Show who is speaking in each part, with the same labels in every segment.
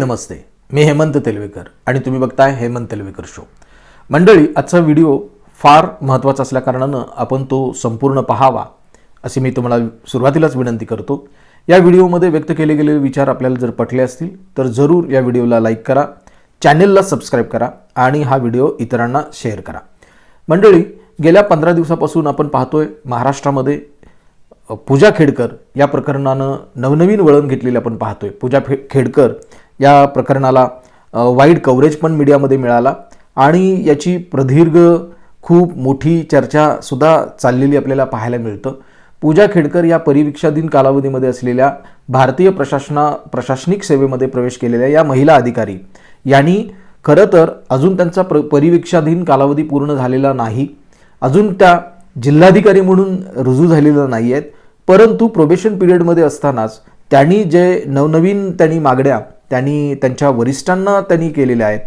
Speaker 1: नमस्ते. मी हेमंत तेलवेकर आणि तुम्ही बघताय हेमंत तेलवेकर शो मंडळी आजचा व्हिडिओ फार महत्त्वाचा असल्याकारणानं आपण तो संपूर्ण पहावा अशी मी तुम्हाला सुरुवातीलाच विनंती करतो. या व्हिडिओमध्ये व्यक्त केले गेलेले विचार आपल्याला जर पटले असतील तर जरूर या व्हिडिओला लाईक करा चॅनेलला सबस्क्राईब करा आणि हा व्हिडिओ इतरांना शेअर करा. मंडळी गेल्या पंधरा दिवसापासून आपण पाहतोय महाराष्ट्रामध्ये पूजा खेडकर या प्रकरणानं नवनवीन वळण घेतलेले आपण पाहतोय. पूजा फे खेडकर या प्रकरणाला वाईट वाईड कव्हरेज पण मीडियामध्ये मिळाला. आणि याची प्रदीर्घ खूप मोठी चर्चासुद्धा चाललेली आपल्याला पाहायला मिळतं. पूजा खेडकर या परिवीक्षाधीन कालावधीमध्ये असलेल्या भारतीय प्रशासना प्रशासनिक सेवेमध्ये प्रवेश केलेल्या या महिला अधिकारी यांनी खरं तर अजून त्यांचा प्र परिवीक्षाधीन कालावधी पूर्ण झालेला नाही. अजून त्या जिल्हाधिकारी म्हणून रुजू झालेल्या नाही आहेत परंतु प्रोबेशन पिरियडमध्ये असतानाच त्यांनी जे नवनवीन त्यांनी मागण्या त्यांनी त्यांच्या वरिष्ठांना त्यांनी केलेल्या आहेत.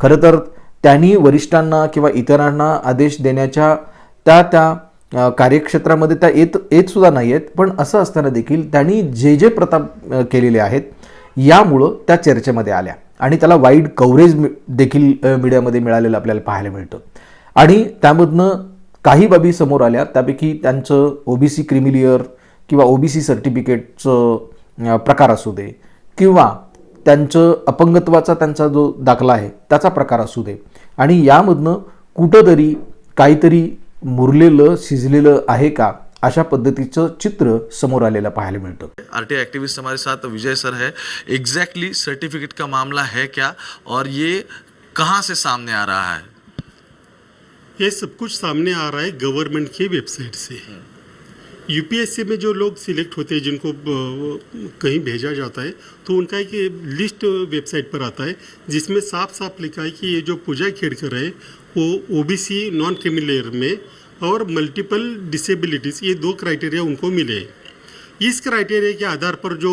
Speaker 1: खरं तर त्यांनी वरिष्ठांना किंवा इतरांना आदेश देण्याच्या त्या त्या कार्यक्षेत्रामध्ये त्या येत येतसुद्धा नाही आहेत पण असं असताना देखील त्यांनी जे जे प्रताप केलेले आहेत यामुळं त्या चर्चेमध्ये आल्या. आणि त्याला वाईड कव्हरेज देखील मीडियामध्ये मिळालेलं आपल्याला पाहायला मिळतं. आणि त्यामधनं काही बाबी समोर आल्या. त्यापैकी त्यांचं ओबीसी क्रिमिलियर किंवा ओबीसी सर्टिफिकेटचं प्रकार असू दे किंवा त्यांचं अपंगत्वाचा त्यांचा जो दाखला आहे त्याचा प्रकार असू दे. आणि यामधनं कुठंतरी काहीतरी मुरलेलं शिजलेलं आहे का अशा पद्धतीचं चित्र समोर आलेलं पाहायला मिळतं.
Speaker 2: आरटीआई एक्टिविस्ट हमारे साथ विजय सर है. एग्जैक्टली सर्टिफिकेट का मामला है क्या? और ये कहाँ से सामने आ रहा है?
Speaker 3: ये सब कुछ सामने आ रहा है गवर्नमेंट की वेबसाइट से। यूपीएससी में जो लोग सिलेक्ट होते हैं, जिनको कहीं भेजा जाता है तो उनका एक लिस्ट वेबसाइट पर आता है, जिसमें साफ़ साफ़ लिखा है कि ये जो पूजा खेड़कर है, वो ओबीसी नॉन क्रिमिलेयर में और मल्टीपल डिसेबिलिटीज़, ये दो क्राइटेरिया उनको मिले इस क्राइटेरिया के आधार पर जो,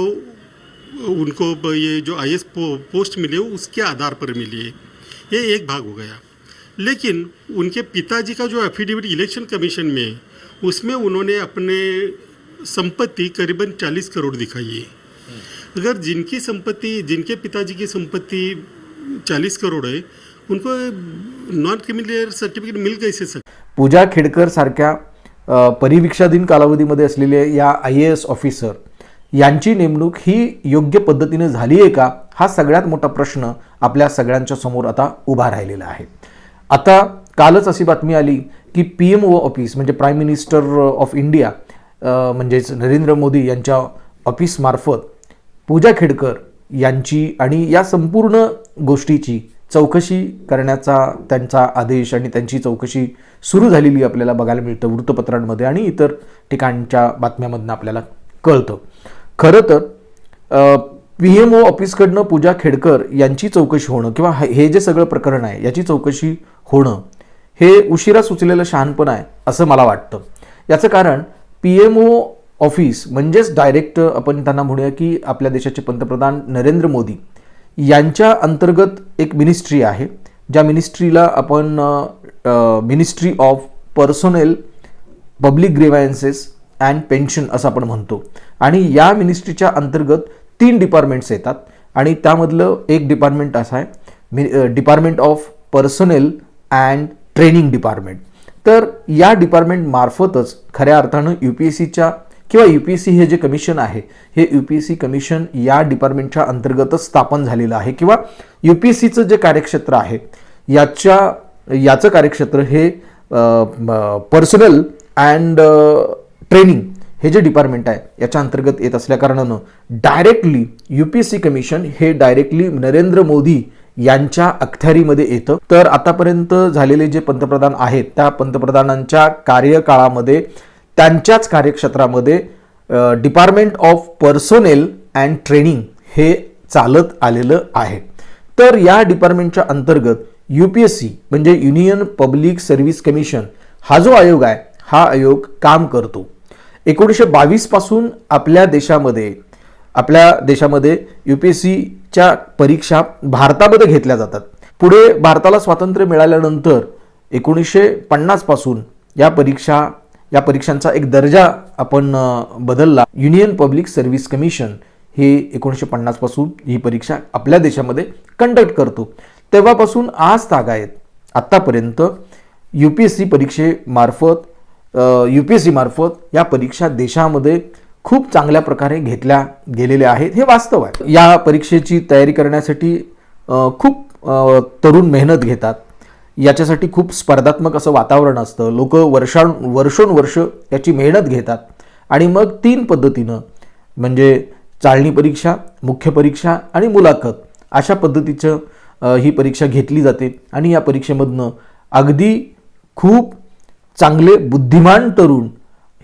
Speaker 3: उनको ये जो आई पोस्ट मिले, उसके आधार पर मिली ये एक भाग हो गया। लेकिन उनके पिताजी का जो एफिडेविट इलेक्शन कमीशन में उसमें उन्होंने अपने संपत्ति करीबन 40 करोड़ दिखाई है। अगर जिनकी संपत्ति जिनके पिताजी की संपत्ति 40 करोड़ है उनको नॉन क्रिमिनल सर्टिफिकेट मिल कैसे सकते
Speaker 1: पूजा खेडकर सारख्या परिवीक्षाधीन कालावधीमध्ये असलेले या आय ए एस ऑफिसर यांची नेमणूक ही योग्य पद्धतीने झाली आहे का? हा सगळ्यात मोठा प्रश्न आपल्या सगळ्यांच्या समोर आता उभा राहिलेला आहे. आता कालच अशी बातमी आली की पी एम ओ ऑफिस म्हणजे प्राईम मिनिस्टर ऑफ इंडिया म्हणजेच नरेंद्र मोदी यांच्या ऑफिसमार्फत पूजा खेडकर यांची आणि या संपूर्ण गोष्टीची चौकशी करण्याचा त्यांचा आदेश आणि त्यांची चौकशी सुरू झालेली आपल्याला बघायला मिळतं वृत्तपत्रांमध्ये आणि इतर ठिकाणच्या बातम्यामधनं आपल्याला कळतं. खरं तर पी एम ओ ऑफिसकडनं पूजा खेडकर यांची चौकशी होणं किंवा हे हे जे सगळं प्रकरण आहे याची चौकशी होणं हे उशिरा सुचलेलं शहाणपण आहे असं मला वाटतं. याचं कारण पी एम ओ ऑफिस म्हणजेच डायरेक्ट आपण त्यांना म्हणूया की आपल्या देशाचे पंतप्रधान नरेंद्र मोदी यांच्या अंतर्गत एक मिनिस्ट्री आहे ज्या मिनिस्ट्रीला आपण ministry of personnel public grievances and pension असं आपण म्हणतो. आणि या मिनिस्ट्रीच्या अंतर्गत तीन डिपार्टमेंट्स येतात आणि त्यामधलं एक डिपार्टमेंट असं आहे मि department of personnel and training department. तर या डिपार्टमेंट मार्फतच खऱ्या अर्थानं यू पी एस सीच्या किंवा यू पी एस सी हे जे कमिशन आहे हे U P S C commission या डिपार्टमेंटच्या अंतर्गतच स्थापन झालेलं आहे किंवा यू पी एस सीचं जे कार्यक्षेत्र आहे याच्या याचं कार्यक्षेत्र हे पर्सनल अँड ट्रेनिंग हे जे डिपार्टमेंट आहे याच्या अंतर्गत येत असल्याकारणानं directly U P S C commission हे डायरेक्टली नरेंद्र मोदी यांच्या अखत्यारीमध्ये येतं. तर आतापर्यंत झालेले जे पंतप्रधान आहेत त्या पंतप्रधानांच्या कार्यकाळामध्ये त्यांच्याच कार्यक्षेत्रामध्ये department of personnel and training हे चालत आलेलं आहे. तर या डिपार्टमेंटच्या अंतर्गत यू पी एस सी म्हणजे युनियन पब्लिक सर्व्हिस कमिशन हा जो आयोग आहे हा आयोग काम करतो. एकोणीसशे बावीसपासून आपल्या देशामध्ये आपल्या देशामध्ये यू पी एस च्या परीक्षा भारतामध्ये घेतल्या जातात. पुढे भारताला स्वातंत्र्य मिळाल्यानंतर एकोणीसशे पन्नासपासून या परीक्षा या परीक्षांचा एक दर्जा आपण बदलला. युनियन पब्लिक सर्व्हिस कमिशन हे एकोणीसशे पन्नासपासून ही परीक्षा आपल्या देशामध्ये कंडक्ट करतो. तेव्हापासून आज तागायत आत्तापर्यंत यू पी एस सी परीक्षेमार्फत यू पी एस सीमार्फत या परीक्षा देशामध्ये खूप चांगल्या प्रकारे घेतल्या गेलेल्या आहेत. हे वास्तव आहे. या परीक्षेची तयारी करण्यासाठी खूप तरुण मेहनत घेतात. याच्यासाठी खूप स्पर्धात्मक असं वातावरण असतं. लोक वर्षां वर्षोनवर्ष याची मेहनत घेतात. आणि मग तीन पद्धतीनं म्हणजे चाळणी परीक्षा मुख्य परीक्षा आणि मुलाखत अशा पद्धतीचं ही परीक्षा घेतली जाते. आणि या परीक्षेमधनं अगदी खूप चांगले बुद्धिमान तरुण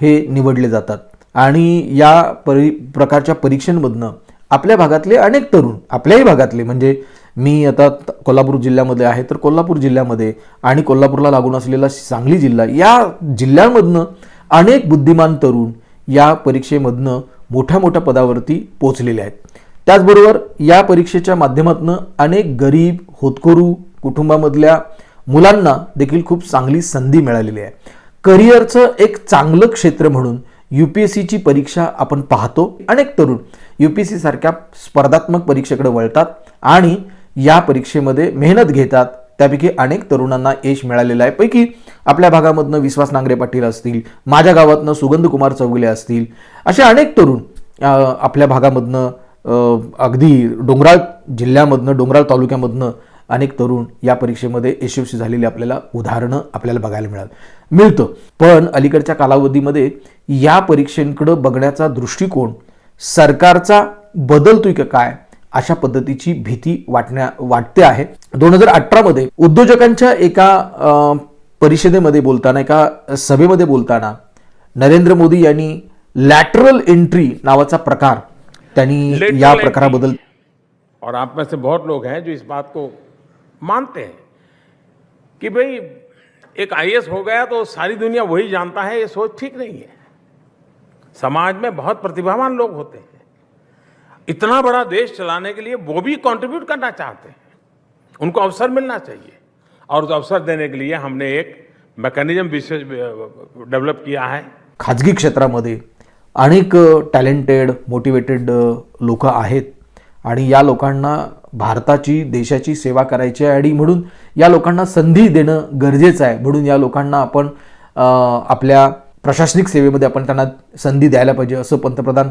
Speaker 1: हे निवडले जातात. आणि या परी प्रकारच्या परीक्षांमधनं आपल्या भागातले अनेक तरुण आपल्याही भागातले म्हणजे मी आता कोल्हापूर जिल्ह्यामध्ये आहे तर कोल्हापूर जिल्ह्यामध्ये आणि कोल्हापूरला लागून असलेला सांगली जिल्हा या जिल्ह्यांमधनं अनेक बुद्धिमान तरुण या परीक्षेमधनं मोठ्या मोठ्या पदावरती पोचलेले आहेत. त्याचबरोबर या परीक्षेच्या माध्यमातून अनेक गरीब होतकरू कुटुंबामधल्या मुलांना देखील खूप चांगली संधी मिळालेली आहे. करिअरचं एक चांगलं क्षेत्र म्हणून यू पी एस सीची परीक्षा आपण पाहतो. अनेक तरुण यू पी एस सी सारख्या स्पर्धात्मक परीक्षेकडे वळतात आणि या परीक्षेमध्ये मेहनत घेतात. त्यापैकी अनेक तरुणांना यश मिळालेलं आहे. पैकी आपल्या भागामधनं विश्वास नांगरे पाटील असतील माझ्या गावातनं सुगंध कुमार चौगुले असतील असे अनेक तरुण आपल्या भागामधनं अगदी डोंगराळ जिल्ह्यामधनं डोंगराळ तालुक्यामधनं अनेक तरुण या परीक्षेमध्ये यशस्वी झालेली आपल्याला उदाहरणं आपल्याला बघायला मिळाल. मिळतं. पण अलीकडच्या कालावधीमध्ये या परीक्षेकडं बघण्याचा दृष्टिकोन सरकारचा बदलतोय का काय अशा पद्धतीची भीती वाटण्या वाटते आहे. दोन हजार अठरामध्ये उद्योजकांच्या एका परिषदेमध्ये बोलताना एका सभेमध्ये बोलताना नरेंद्र मोदी यांनी लॅटरल एंट्री नावाचा प्रकार त्यांनी या. प्रकाराबद्दल
Speaker 4: और आप में से बहुत लोग हैं जो इस बात को मानते हैं कि भाई एक आई हो गया तो सारी दुनिया वही जानता है ये सोच ठीक नहीं है। समाज में बहुत प्रतिभावान लोग होते हैं। इतना बड़ा देश चलाने के लिए वो भी कंट्रीब्यूट करना चाहते हैं। उनको अवसर मिलना चाहिए। और उस अवसर देने के लिए हमने एक मैकेनिज्म विशेष डेवलप किया है।
Speaker 1: खाजगी क्षेत्रामध्ये अनेक टॅलेंटेड मोटिवेटेड लोक आहेत. आणि या लोकांना भारताची देशाची सेवा करायची आहे आणि म्हणून या लोकांना संधी देणं गरजेचं आहे. म्हणून या लोकांना आपण आपल्या प्रशासनिक सेवेमध्ये आपण त्यांना संधी द्यायला पाहिजे असं पंतप्रधान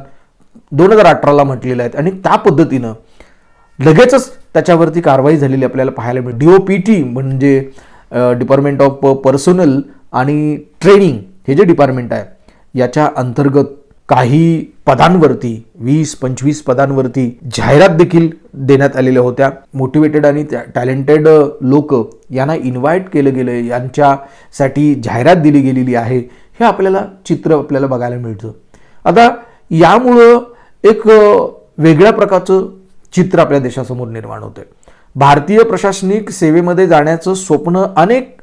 Speaker 1: दोन हजार अठराला म्हटलेलं आहे. आणि त्या पद्धतीनं लगेचच त्याच्यावरती कारवाई झालेली आपल्याला पाहायला मिळते डी ओ पी टी म्हणजे डिपार्टमेंट ऑफ पर्सनल आणि ट्रेनिंग हे जे डिपार्टमेंट आहे याच्या अंतर्गत काही पदांवरती वीस पंचवीस पदांवरती जाहिरात देखील देण्यात आलेल्या होत्या. मोटिवेटेड आणि टॅलेंटेड लोक यांना इन्व्हाइट केलं गेलं यांच्यासाठी जाहिरात दिली गेलेली आहे. हे आपल्याला चित्र आपल्याला बघायला मिळतं. आता यामुळं एक वेगळ्या प्रकारचं चित्र आपल्या देशासमोर निर्माण होतं भारतीय प्रशासनिक सेवेमध्ये जाण्याचं स्वप्न अनेक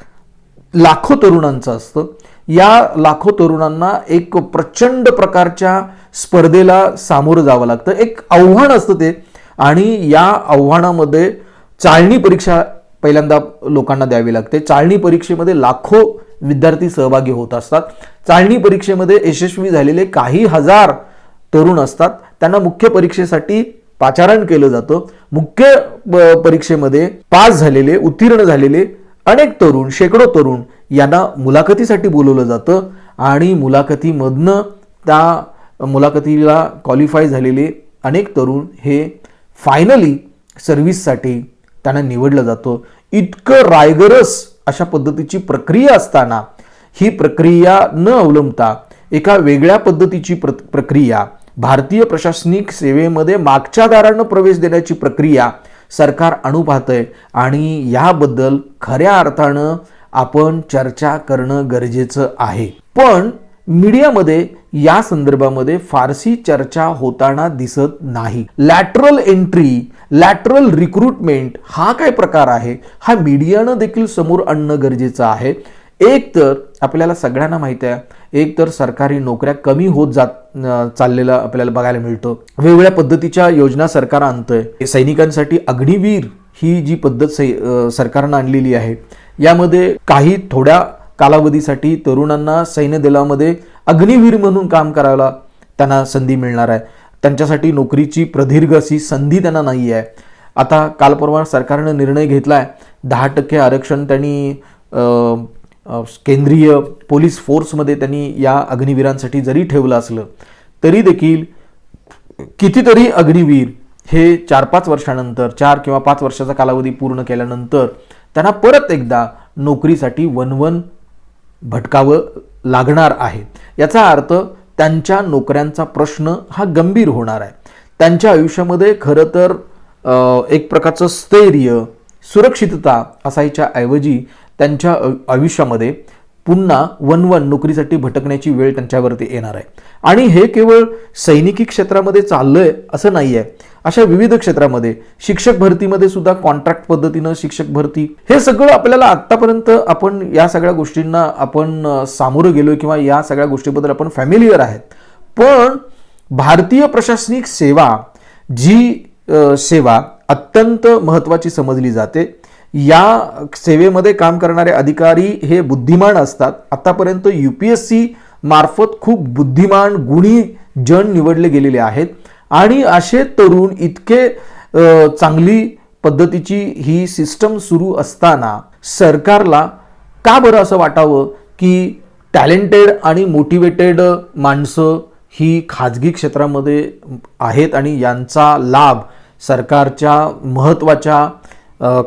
Speaker 1: लाखो तरुणांचं असतं. या लाखो तरुणांना एक प्रचंड प्रकारच्या स्पर्धेला सामोरं जावं लागतं. एक आव्हान असतं ते. आणि या आव्हानामध्ये चाळणी परीक्षा पहिल्यांदा लोकांना द्यावी लागते. चाळणी परीक्षेमध्ये लाखो विद्यार्थी सहभागी होत असतात. चाळणी परीक्षेमध्ये यशस्वी झालेले काही हजार तरुण असतात. त्यांना मुख्य परीक्षेसाठी पाचारण केलं जातं. मुख्य परीक्षेमध्ये पास झालेले उत्तीर्ण झालेले अनेक तरुण शेकडो तरुण यांना मुलाखतीसाठी बोलवलं जातं आणि मुलाखतीमधनं त्या मुलाखतीला क्वालिफाय झालेले अनेक तरुण हे फायनली सर्व्हिससाठी त्यांना निवडलं जातं. इतकं रायगरस अशा पद्धतीची प्रक्रिया असताना ही प्रक्रिया न अवलंबता एका वेगळ्या पद्धतीची प्र प्रक्रिया भारतीय प्रशासनिक सेवेमध्ये मागच्या दारानं प्रवेश देण्याची प्रक्रिया सरकार अणू पाहतंय आणि याबद्दल खऱ्या अर्थानं आपण चर्चा करणं गरजेचं आहे. पण मीडियामध्ये या संदर्भामध्ये फारशी चर्चा होताना दिसत नाही. लॅटरल एंट्री लॅटरल रिक्रुटमेंट हा काय प्रकार आहे? हा मीडियानं देखील समोर आणणं गरजेचं आहे. एक तर आपल्याला सगळ्यांना माहिती आहे. एक तर सरकारी नोकऱ्या कमी होत जात चाललेलं आपल्याला बघायला मिळतं. वेगवेगळ्या पद्धतीच्या योजना सरकार आणतंय. सैनिकांसाठी अग्निवीर ही जी पद्धत सै सरकारनं आणलेली आहे यामध्ये काही थोड्या कालावधीसाठी तरुणांना सैन्य दलामध्ये अग्निवीर म्हणून काम करायला त्यांना संधी मिळणार आहे. त्यांच्यासाठी नोकरीची प्रदीर्घ अशी संधी त्यांना नाही आहे. आता काल परवा सरकारनं निर्णय घेतला आहे दहा टक्के आरक्षण त्यांनी केंद्रीय पोलीस फोर्समध्ये त्यांनी या अग्निवीरांसाठी जरी ठेवलं असलं तरी देखील कितीतरी अग्निवीर हे चार पाच वर्षानंतर चार किंवा पाच वर्षाचा कालावधी पूर्ण केल्यानंतर त्यांना परत एकदा नोकरीसाठी वनवन भटकावं लागणार आहे. याचा अर्थ त्यांच्या नोकऱ्यांचा प्रश्न हा गंभीर होणार आहे. त्यांच्या आयुष्यामध्ये खरं तर एक प्रकारचं स्थैर्य सुरक्षितता असायच्या ऐवजी त्यांच्या आयुष्यामध्ये पुन्हा वनवन नोकरीसाठी भटकण्याची वेळ त्यांच्यावरती येणार आहे. आणि हे केवळ सैनिकी क्षेत्रामध्ये चाललं आहे असं नाही आहे अशा विविध क्षेत्रामध्ये शिक्षक भरतीमध्ये सुद्धा कॉन्ट्रॅक्ट पद्धतीनं शिक्षक भरती. हे सगळं आपल्याला आत्तापर्यंत आपण या सगळ्या गोष्टींना आपण सामोरं गेलो किंवा या सगळ्या गोष्टीबद्दल आपण फॅमिलियर आहेत. पण भारतीय प्रशासनिक सेवा जी सेवा अत्यंत महत्त्वाची समजली जाते. या सेवेमध्ये काम करणारे अधिकारी हे बुद्धिमान असतात. आतापर्यंत यू पी एस सी मार्फत खूप बुद्धिमान गुणी जन निवडले गेलेले आहेत. आणि असे तरुण इतके चांगली पद्धतीची ही सिस्टम सुरू असताना सरकारला का बरं असं वाटावं की टॅलेंटेड आणि मोटिवेटेड माणसं ही खाजगी क्षेत्रामध्ये आहेत आणि यांचा लाभ सरकारच्या महत्त्वाच्या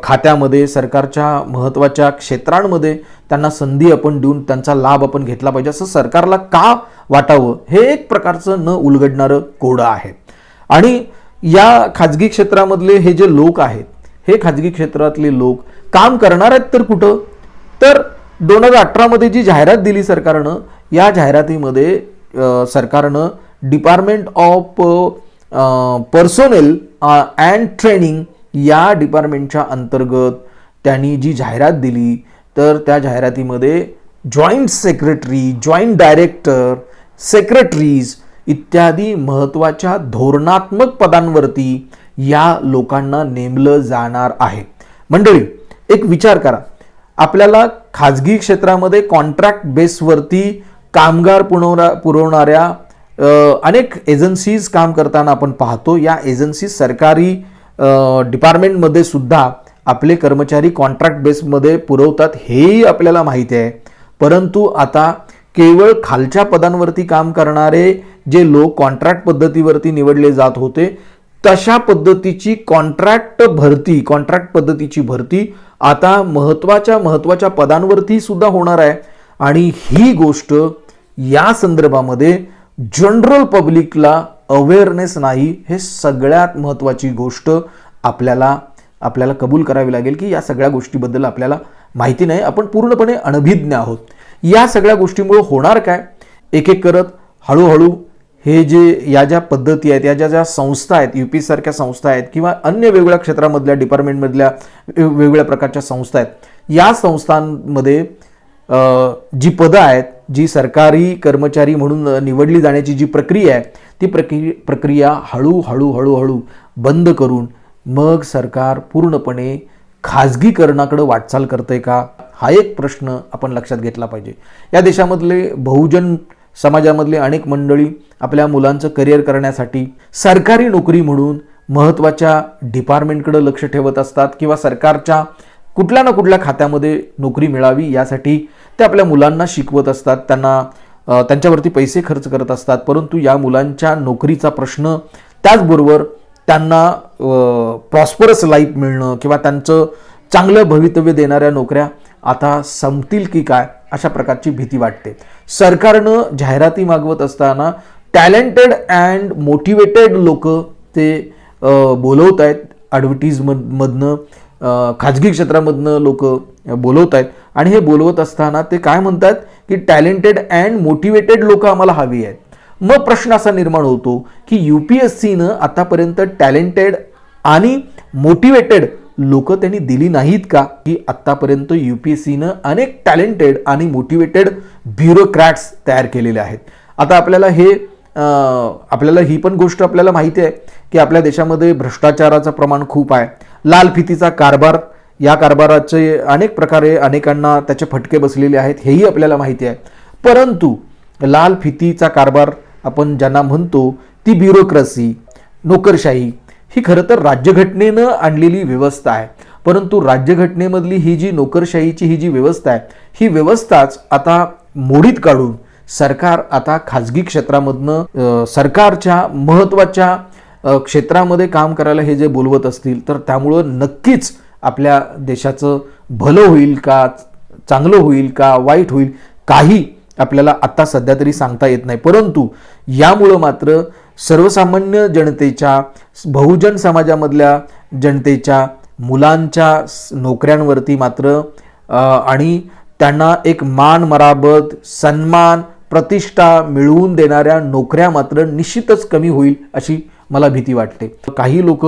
Speaker 1: खात्यामध्ये सरकारच्या महत्त्वाच्या क्षेत्रांमध्ये त्यांना संधी आपण देऊन त्यांचा लाभ आपण घेतला पाहिजे असं सरकारला का वाटावं? हे एक प्रकारचं न उलगडणारं कोडं आहे आणि या खाजगी क्षेत्रामधले हे जे लोक आहेत हे खाजगी क्षेत्रातले लोक काम करणार आहेत तर कुठं? तर दोन हजार अठरामध्ये जी जाहिरात दिली सरकारनं या जाहिरातीमध्ये सरकारनं department of personnel and training या डिपार्टमेंटच्या अंतर्गत त्यांनी जी जाहिरात दिली तर त्या जाहिरातीमध्ये joint secretary joint director secretaries इत्यादी महत्त्वाच्या धोरणात्मक पदांवरती या लोकांना नेमलं जाणार आहे. मंडळी एक विचार करा. आपल्याला खाजगी क्षेत्रामध्ये कॉन्ट्रॅक्ट बेसवरती कामगार पुरवणा पुरवणाऱ्या अनेक एजन्सीज काम करताना आपण पाहतो. या एजन्सीज सरकारी डिपार्टमेंटमध्ये सुद्धा आपले कर्मचारी कॉन्ट्रॅक्ट बेसमध्ये पुरवतात हेही आपल्याला माहिती आहे. परंतु आता केवळ खालच्या पदांवरती काम करणारे जे लोक कॉन्ट्रॅक्ट पद्धतीवरती निवडले जात होते तशा पद्धतीची कॉन्ट्रॅक्ट भरती कॉन्ट्रॅक्ट पद्धतीची भरती आता महत्त्वाच्या महत्त्वाच्या पदांवरती सुद्धा होणार आहे. आणि ही गोष्ट या संदर्भामध्ये जनरल पब्लिकला अवेअरनेस नाही हे सगळ्यात महत्त्वाची गोष्ट आपल्याला आपल्याला कबूल करावी लागेल की या सगळ्या गोष्टीबद्दल आपल्याला माहिती नाही. आपण पूर्णपणे अनभिज्ञ आहोत. या सगळ्या गोष्टीमुळे होणार काय? एक एक करत हळूहळू हे जे या ज्या पद्धती आहेत या ज्या ज्या संस्था आहेत यू पी सारख्या संस्था आहेत किंवा अन्य वेगवेगळ्या क्षेत्रामधल्या डिपार्टमेंटमधल्या वेगवेगळ्या प्रकारच्या संस्था आहेत या संस्थांमध्ये जी पदं आहेत जी सरकारी कर्मचारी म्हणून निवडली जाण्याची जी प्रक्रिया आहे ती प्रक्रि प्रक्रिया हळूहळू हळूहळू बंद करून मग सरकार पूर्णपणे खाजगीकरणाकडे वाटचाल करते का? हा एक प्रश्न आपण लक्षात घेतला पाहिजे. या देशामधले बहुजन समाजामधले अनेक मंडळी आपल्या मुलांचं करिअर करण्यासाठी सरकारी नोकरी म्हणून महत्त्वाच्या डिपार्टमेंटकडं लक्ष ठेवत असतात किंवा सरकारच्या कुठल्या ना कुठल्या खात्यामध्ये नोकरी मिळावी यासाठी ते आपल्या मुलांना शिकवत असतात. त्यांना त्यांच्यावरती पैसे खर्च करत असतात. परंतु या मुलांच्या नोकरीचा प्रश्न त्याचबरोबर त्यांना प्रॉस्परस लाईफ मिळणं किंवा त्यांचं चांगलं भवितव्य देणाऱ्या नोकऱ्या आता संपतील की काय अशा प्रकारची भीती वाटते. सरकारनं जाहिराती मागवत असताना टॅलेंटेड अँड मोटिवेटेड लोक ते बोलवत आहेत. ॲडव्हर्टीजमधनं खाजगी क्षेत्रामधनं लोक बोलवत आहेत. आणि हे बोलवत असताना ते काय म्हणतात की टॅलेंटेड अँड मोटिवेटेड लोक आम्हाला हवी आहेत. मग प्रश्न असा निर्माण होतो की यू पी एस सीनं आतापर्यंत टॅलेंटेड आणि मोटिवेटेड लोक त्यांनी दिली नाहीत का? की आत्तापर्यंत यू पी एस सीनं अनेक टॅलेंटेड आणि मोटिवेटेड ब्युरोक्रॅट्स तयार केलेले आहेत. आता आपल्याला हे आपल्याला ही पण गोष्ट आपल्याला माहिती आहे की आपल्या देशामध्ये भ्रष्टाचाराचं प्रमाण खूप आहे. लाल फितीचा कारभार या कारभाराचे अनेक प्रकारे अनेकांना त्याचे फटके बसलेले आहेत हेही आपल्याला माहिती आहे. परंतु लाल फितीचा कारभार आपण ज्यांना म्हणतो ती ब्युरोक्रसी नोकरशाही ही खरं तर राज्यघटनेनं आणलेली व्यवस्था आहे. परंतु राज्यघटनेमधली ही जी नोकरशाहीची ही जी व्यवस्था आहे ही व्यवस्थाच आता मोडीत काढून सरकार आता खाजगी क्षेत्रामधनं सरकारच्या महत्त्वाच्या क्षेत्रामध्ये काम करायला हे जे बोलवत असतील तर त्यामुळं नक्कीच आपल्या देशाचं भलं होईल का चांगलं होईल का वाईट होईल काही आपल्याला आत्ता सध्या तरी सांगता येत नाही. परंतु यामुळं मात्र सर्वसामान्य जनतेच्या बहुजन समाजामधल्या जनतेच्या मुलांच्या नोकऱ्यांवरती मात्र आणि त्यांना एक मान मराबत सन्मान प्रतिष्ठा मिळवून देणाऱ्या नोकऱ्या मात्र निश्चितच कमी होईल अशी मला भीती वाटते. काही लोक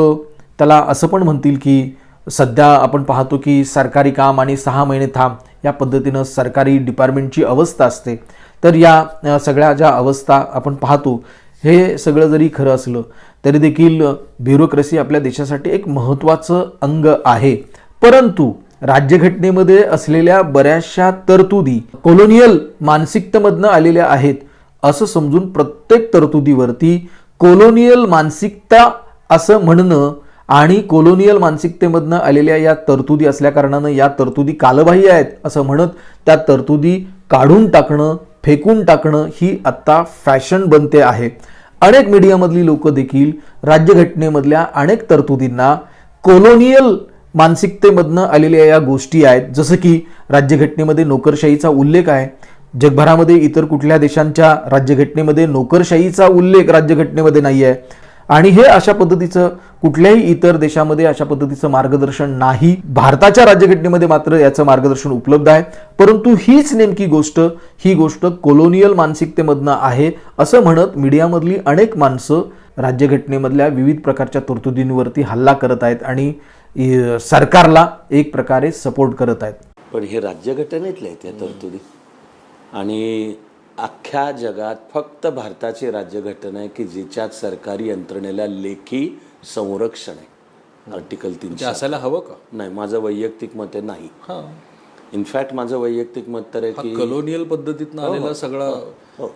Speaker 1: त्याला असं पण म्हणतील की सध्या आपण पाहतो की सरकारी काम आणि सहा महिने थांब या पद्धतीनं सरकारी डिपार्टमेंटची अवस्था असते. तर या सगळ्या ज्या अवस्था आपण पाहतो हे सगळं जरी खरं असलं तरी देखील ब्युरोक्रेसी आपल्या देशासाठी एक महत्त्वाचं अंग आहे. परंतु राज्यघटनेमध्ये असलेल्या बऱ्याचशा तरतुदी कोलोनियल मानसिकतेमधनं आलेल्या आहेत असं समजून प्रत्येक तरतुदीवरती कोलोनियल मानसिकता असं म्हणणं आणि कोलोनियल मानसिकतेमधनं आलेल्या या तरतुदी असल्या कारणानं या तरतुदी कालबाह्य आहेत असं म्हणत त्या तरतुदी काढून टाकणं फेकून टाकणं ही आत्ता फॅशन बनते आहे. अनेक मीडियामधली लोक देखील राज्यघटनेमधल्या अनेक तरतुदींना कोलोनियल मानसिकतेमधनं आलेल्या या गोष्टी आहेत. जसं की राज्यघटनेमध्ये नोकरशाहीचा उल्लेख आहे. जगभरामध्ये इतर कुठल्या देशांच्या राज्यघटनेमध्ये नोकरशाहीचा उल्लेख राज्यघटनेमध्ये नाही आहे आणि हे अशा पद्धतीचं कुठल्याही इतर देशामध्ये अशा पद्धतीचं मार्गदर्शन नाही. भारताच्या राज्यघटनेमध्ये मात्र याचं मार्गदर्शन उपलब्ध आहे. परंतु हीच नेमकी गोष्ट ही गोष्ट कोलोनियल मानसिकतेमधनं आहे असं म्हणत मीडियामधली अनेक माणसं राज्यघटनेमधल्या विविध प्रकारच्या तरतुदींवरती हल्ला करत आहेत आणि सरकारला एक प्रकारे सपोर्ट करत आहेत.
Speaker 5: पण हे राज्यघटनेतले आहेत या तरतुदी. आणि अख्ख्या जगात फक्त भारताची राज्यघटना आहे की जिच्यात सरकारी यंत्रणेला लेखी संरक्षण आहे. आर्टिकल तीनशे
Speaker 6: म्हणजे असायला हवं का?
Speaker 5: नाही माझं वैयक्तिक मत आहे नाही. इनफॅक्ट माझं वैयक्तिक मत तर आहे
Speaker 6: हा
Speaker 5: की
Speaker 6: कलोनियल पद्धतीतनं आलेला सगळा
Speaker 5: हो.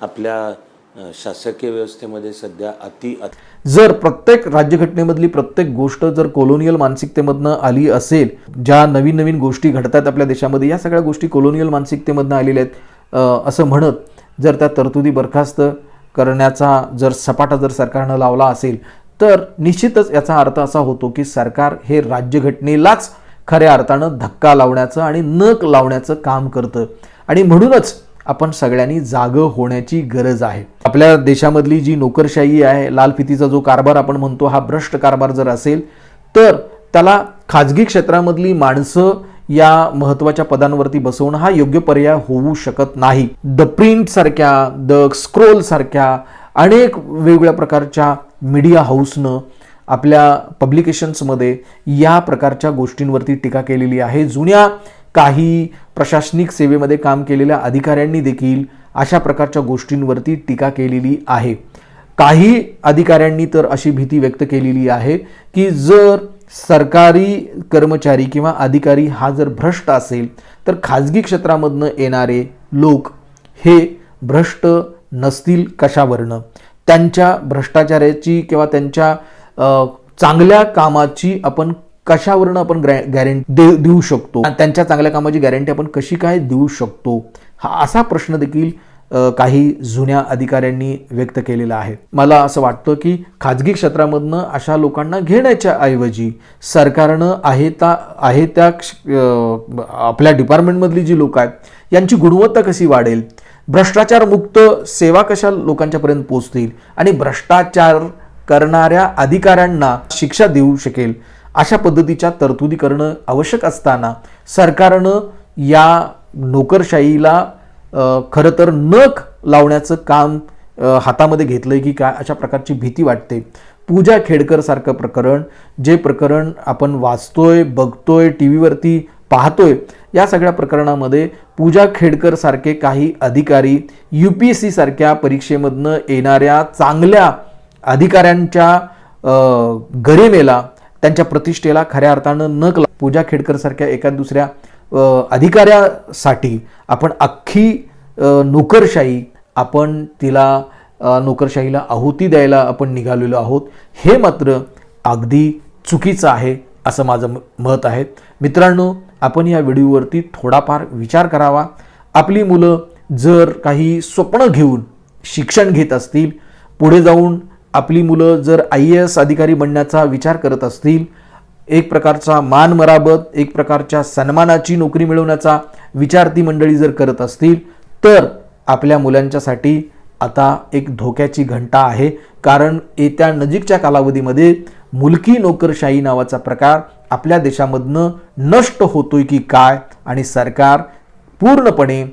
Speaker 5: आपल्या अ, शासकीय व्यवस्थेमध्ये सध्या अति अति
Speaker 1: जर प्रत्येक राज्यघटनेमधली प्रत्येक गोष्ट जर कोलोनियल मानसिकतेमधनं आली असेल ज्या नवीन नवीन गोष्टी घडतात आपल्या देशामध्ये या सगळ्या गोष्टी कोलोनियल मानसिकतेमधनं आलेल्या आहेत. असं म्हणत जर त्या तरतुदी बरखास्त करण्याचा जर सपाटा जर सरकारनं लावला असेल तर निश्चितच याचा अर्थ असा होतो की सरकार हे राज्यघटनेलाच खऱ्या अर्थानं धक्का लावण्याचं आणि नक लावण्याचं काम करतं. आणि म्हणूनच आपण सगळ्यांनी जागं होण्याची गरज आहे. आपल्या देशामधली जी नोकरशाही आहे लाल फितीचा जो कारभार आपण म्हणतो हा भ्रष्ट कारभार जर असेल तर त्याला खाजगी क्षेत्रामधली माणसं या महत्त्वाच्या पदांवरती बसवणं हा योग्य पर्याय होऊ शकत नाही. द प्रिंट सारख्या द स्क्रोल सारख्या अनेक वेगवेगळ्या प्रकारच्या मीडिया हाऊसनं आपल्या पब्लिकेशन्समध्ये या प्रकारच्या गोष्टींवरती टीका केलेली आहे. जुन्या काही प्रशासनिक सेवेमध्ये काम केलेल्या अधिकाऱ्यांनी देखील अशा प्रकारच्या गोष्टींवरती टीका केलेली आहे. काही अधिकाऱ्यांनी तर अशी भीती व्यक्त केलेली आहे की जर सरकारी कर्मचारी किंवा अधिकारी हा जर भ्रष्ट असेल तर खाजगी क्षेत्रामधनं येणारे लोक हे भ्रष्ट नसतील कशावरनं? त्यांच्या भ्रष्टाचाराची किंवा त्यांच्या चांगल्या कामाची आपण कशावरनं आपण गॅरंटी दे देऊ शकतो? आणि त्यांच्या चांगल्या कामाची गॅरंटी आपण कशी काय देऊ शकतो? हा असा प्रश्न देखील काही जुन्या अधिकाऱ्यांनी व्यक्त केलेलं आहे. मला असं वाटतं की खाजगी क्षेत्रामधनं अशा लोकांना घेण्याच्या ऐवजी सरकारनं आहे त्या आहे त्या क्ष- आपल्या डिपार्टमेंटमधली जी लोक आहेत यांची गुणवत्ता कशी वाढेल? भ्रष्टाचारमुक्त सेवा कशा लोकांच्यापर्यंत पोचतील आणि भ्रष्टाचार करणाऱ्या अधिकाऱ्यांना शिक्षा देऊ शकेल अशा पद्धतीच्या तरतुदी करणं आवश्यक असताना सरकारनं या नोकरशाहीला खरं तर नख लावण्याचं काम हातामध्ये हातामध्ये घेतलंय की काय अशा प्रकारची भीती वाटते. पूजा खेडकर सारखं प्रकरण जे प्रकरण आपण वाचतोय बघतोय टी व्हीवरती पाहतोय या सगळ्या प्रकरणामध्ये पूजा खेडकर सारखे काही अधिकारी यू पी एस सी सारख्या परीक्षेमधनं येणाऱ्या चांगल्या अधिकाऱ्यांच्या गरिमेला त्यांच्या प्रतिष्ठेला खऱ्या अर्थानं न पूजा खेडकर सारख्या एका दुसऱ्या अधिकाऱ्यासाठी आपण अख्खी नोकरशाही आपण तिला नोकरशाहीला आहुती द्यायला आपण निघालेलो आहोत. हे मात्र अगदी चुकीचं आहे असं माझं म- मत आहे. मित्रांनो आपण या व्हिडिओवरती थोडाफार विचार करावा. आपली मुलं जर काही स्वप्न घेऊन शिक्षण घेत असतील पुढे जाऊन आपली मुलं जर आय ए एस अधिकारी बनण्याचा विचार करत असतील एक प्रकारचा मान मराबत एक प्रकारच्या सन्मानाची नोकरी मिळवण्याचा विचार ती मंडळी जर करत असतील तर आपल्या मुलांच्यासाठी आता एक धोक्याची घंटा आहे. कारण येत्या नजीकच्या कालावधीमध्ये मुलकी नोकरशाही नावाचा प्रकार आपल्या देशामधनं नष्ट होतोय की काय? आणि सरकार पूर्णपणे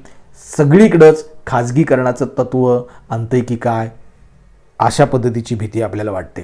Speaker 1: सगळीकडंच खाजगीकरणाचं तत्व आणतंय की काय? अशा पद्धतीची भीती आपल्याला वाटते.